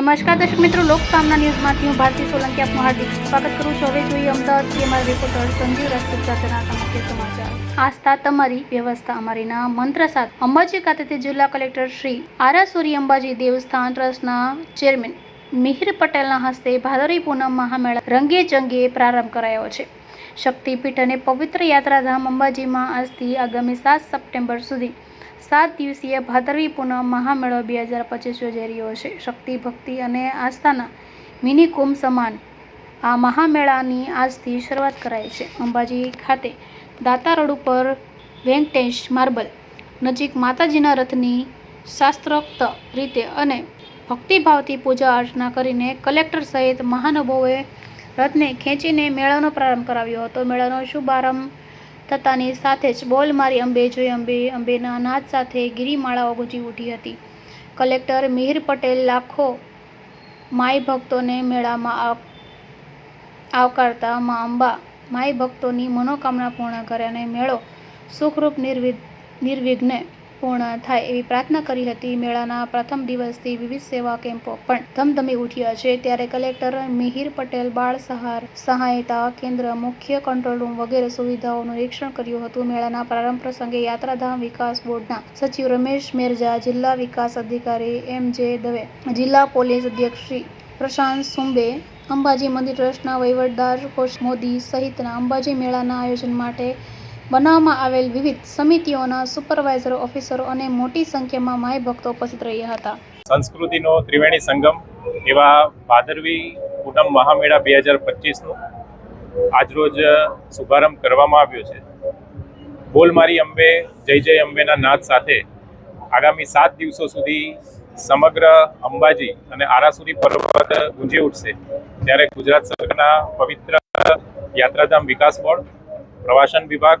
નમસ્કાર દર્શક મિત્રો, લોક સામના ન્યૂઝમાંથી હું ભારતી સોલંકી, આપનું હાર્દિક સ્વાગત કરું છું. હવે જોઈએ અમદાવાદથી અમારા રિપોર્ટર સંજીવ રાજપૂત સાથેના મુખ્ય સમાચાર. આસ્થા તમારી, વ્યવસ્થા અમારીના મંત્ર સાથે અંબાજી ખાતેથી જિલ્લા કલેક્ટર શ્રી આરાસુરી અંબાજી દેવસ્થાન ટ્રસ્ટના ચેરમેન મિહિર પટેલના હસ્તે ભાદરી પૂનમ મહામેળા રંગે ચંગે પ્રારંભ કરાયો છે. શક્તિપીઠ અને પવિત્ર યાત્રાધામ અંબાજીમાં આજથી આગામી સાત સપ્ટેમ્બર સુધી સાત દિવસીય ભાદરવી પૂનમ મહામેળો બે હજાર પચીસ યોજાઈ રહ્યો છે. શક્તિ, ભક્તિ અને આસ્થાના મિની કુંભ સમાન આ મહામેળાની આજથી શરૂઆત કરાઈ છે. અંબાજી ખાતે દાતા રોડ ઉપર વેંકટેશ માર્બલ નજીક માતાજીના રથની શાસ્ત્રોક્ત રીતે અને ભક્તિભાવથી પૂજા અર્ચના કરીને કલેક્ટર સહિત મહાનુભાવોએ રથને ખેંચીને મેળાનો પ્રારંભ કરાવ્યો હતો. મેળાનો શુભારંભ થતાની સાથે જ બોલ મારી અંબે જોઈ અંબે, અંબેના નાદ સાથે ગિરિમાળાઓ ગુંજી ઉઠી હતી. કલેક્ટર મિહિર પટેલ લાખો માય ભક્તોને મેળામાં આવકારતા મા અંબા માય ભક્તોની મનોકામના પૂર્ણ કરે અને મેળો સુખરૂપ નિર્વિ, નિર્વિઘ્ને પૂર્ણ થાય એવી પ્રાર્થના કરી હતી. મેળાના પ્રથમ દિવસથી વિવિધ સેવા કેમ્પો પણ ધમધમી ઉઠ્યા છે. ત્યારે કલેક્ટર મિહિર પટેલ, બાળ સહાર સહાયતા કેન્દ્ર, મુખ્ય કંટ્રોલ રૂમ વગેરે સુવિધાઓનું નિરીક્ષણ કર્યું હતું. મેળાના પ્રારંભ પ્રસંગે યાત્રાધામ વિકાસ બોર્ડના સચિવ રમેશ મેરજા, જિલ્લા વિકાસ અધિકારી એમ જે દવે, જિલ્લા પોલીસ અધ્યક્ષ શ્રી પ્રશાંત સુંબે, અંબાજી મંદિર ટ્રસ્ટના વહીવટદાર કોશ મોદી સહિતના અંબાજી મેળાના આયોજન માટે બનાવવામાં આવેલ વિવિધ સમિતિઓના સુપરવાઇઝરો, ઓફિસરો અને મોટી સંખ્યામાં માય ભક્તો ઉપસ્થિત રહ્યા હતા. સંસ્કૃતિનો ત્રિવેણી સંગમ એવા ભાદરવી પૂનમ મહામેળા બે હજાર પચીસનો આજરોજ શુભારંભ કરવામાં આવ્યો છે. બોલ મારી અંબે, જય જય અંબેના નાદ સાથે આગામી સાત દિવસો સુધી સમગ્ર અંબાજી અને આરાસુરી પર્વત ગુંજી ઉઠશે. ત્યારે ગુજરાત સરકારના પવિત્ર યાત્રાધામ વિકાસ બોર્ડ, પ્રવાસન વિભાગ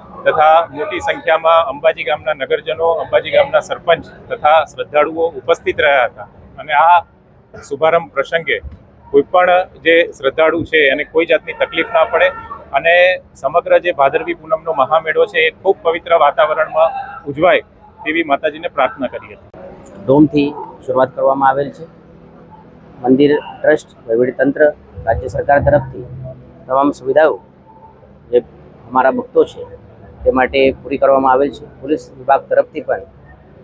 તથા મોટી સંખ્યામાં અંબાજી ગામના નગરજનો, અંબાજી ગામના સરપંચ તથા શ્રદ્ધાળુઓ ઉપસ્થિત રહ્યા હતા. અને આ શુભારંભ પ્રસંગે કોઈ પણ જે શ્રદ્ધાળુ છે, એને કોઈ જાતની તકલીફ ના પડે અને સમગ્ર જે ભાદરવી પૂનમનો મહામેળો છે, એ ખૂબ પવિત્ર વાતાવરણમાં ઉજવાય તેવી માતાજીને પ્રાર્થના કરી હતી. ડોમથી શરૂઆત કરવામાં આવેલ છે. મંદિર ટ્રસ્ટ વહીવટીતંત્ર રાજ્ય સરકાર તરફથી તમામ સુવિધાઓ જે અમારા ભક્તો છે તે માટે પૂરી કરવામાં આવેલ છે. પોલીસ વિભાગ તરફથી પણ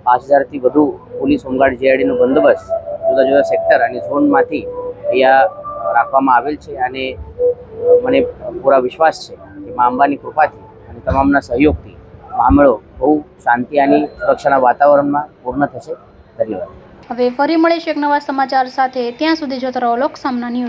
પાંચ હજારથી વધુ પોલીસ હોમગાર્ડ જીઆઈડીનો બંદોબસ્ત જુદા જુદા સેક્ટર અને ઝોનમાંથી અહીંયા રાખવામાં આવેલ છે અને મને પૂરા વિશ્વાસ છે કે મા અંબાની કૃપાથી અને તમામના સહયોગથી મામળો બહુ શાંતિ અને સુરક્ષાના વાતાવરણમાં પૂર્ણ થશે. ધન્યવાદ. હવે ફરી મળીશું એક નવા સમાચાર સાથે. ત્યાં સુધી જોતા રહો લોક સામના ન્યૂઝ.